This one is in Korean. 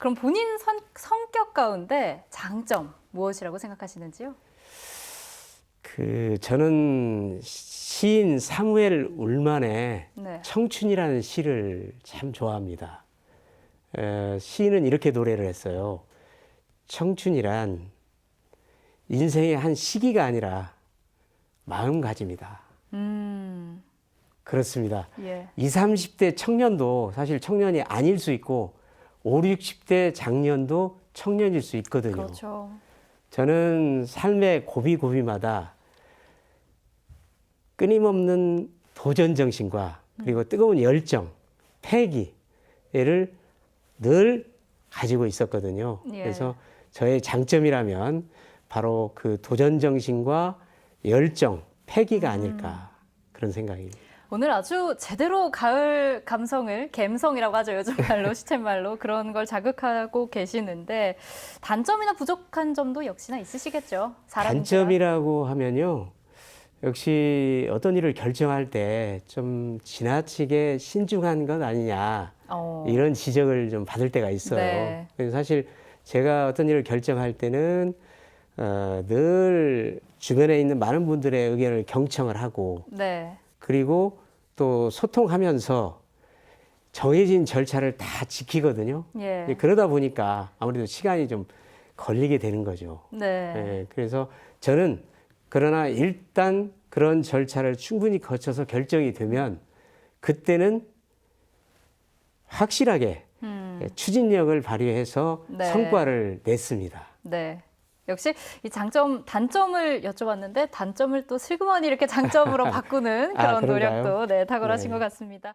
그럼 본인 선- 성격 가운데 장점 무엇이라고 생각하시는지요? 그 저는 시인 사무엘 울만의 네. 청춘이라는 시를 참 좋아합니다. 에, 시인은 이렇게 노래를 했어요. 청춘이란 인생의 한 시기가 아니라 마음가짐이다. 음, 그렇습니다. 예. 20, 30대 청년도 사실 청년이 아닐 수 있고 5, 60대 장년도 청년일 수 있거든요. 그렇죠. 저는 삶의 고비고비마다 끊임없는 도전 정신과 그리고 뜨거운 열정, 패기를 늘 가지고 있었거든요. 예. 그래서 저의 장점이라면 바로 그 도전 정신과 열정, 패기가 아닐까 그런 생각입니다. 오늘 아주 제대로 가을 감성을 갬성이라고 하죠 요즘 말로 시쳇말로 그런 걸 자극하고 계시는데 단점이나 부족한 점도 역시나 있으시겠죠. 단점이라고 하면요. 역시 어떤 일을 결정할 때 좀 지나치게 신중한 것 아니냐 어, 이런 지적을 좀 받을 때가 있어요. 네. 그래서 사실 제가 어떤 일을 결정할 때는 어, 늘 주변에 있는 많은 분들의 의견을 경청을 하고 네. 그리고 또 소통하면서 정해진 절차를 다 지키거든요. 예. 그러다 보니까 아무래도 시간이 좀 걸리게 되는 거죠. 네. 예, 그래서 저는 그러나 일단 그런 절차를 충분히 거쳐서 결정이 되면 그때는 확실하게 음, 예, 추진력을 발휘해서 네. 성과를 냈습니다. 네. 역시 이 장점, 단점을 여쭤봤는데 단점을 또 슬그머니 이렇게 장점으로 바꾸는 아, 그런 아, 노력도 네, 탁월하신 네. 것 같습니다.